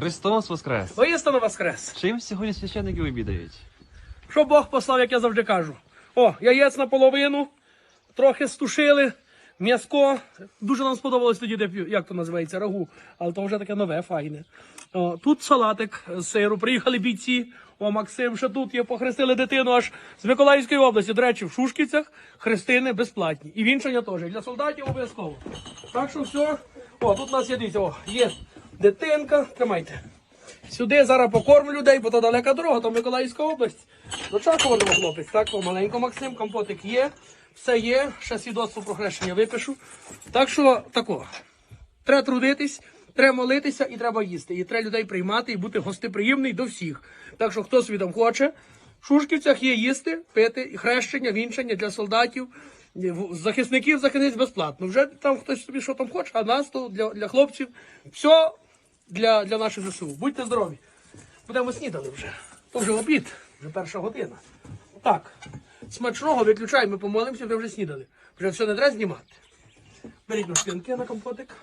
Христос Воскрес! Воістину воскрес. Чим сьогодні священники обідають? Що Бог послав, як я завжди кажу. О, яєць наполовину, трохи стушили, м'яско. Дуже нам сподобалось тоді, де як то називається, рагу, але то вже таке нове, файне. О, тут салатик з сиру, приїхали бійці. О, Максим, ще тут є, похрестили дитину аж з Миколаївської області. До речі, в Шушківцях хрестини безплатні. І вінчання теж. Для солдатів обов'язково. Так що все. О, тут у нас є дивіться, о, є дитинка. Тримайте. Сюди зараз покормлю людей, бо то далека дорога, то Миколаївська область. Нема хлопець, так, помаленько Максим, компотик є, все є, ще свідоцтво про хрещення випишу. Так що тако. Треба трудитись, треба молитися і треба їсти. І треба людей приймати і бути гостеприємний до всіх. Так що хто там хоче, в Шушківцях є їсти, пити, хрещення, вінчання для солдатів, захисників захистить безплатно. Вже там хтось собі що там хоче, а нас то для, для хлопців все для, для наших ЗСУ. Будьте здорові. Будемо снідали вже. То вже обід, вже перша година. Так, смачного виключаємо, помолимося, ви вже снідали. Вже все не треба знімати. Беріть на на компотик.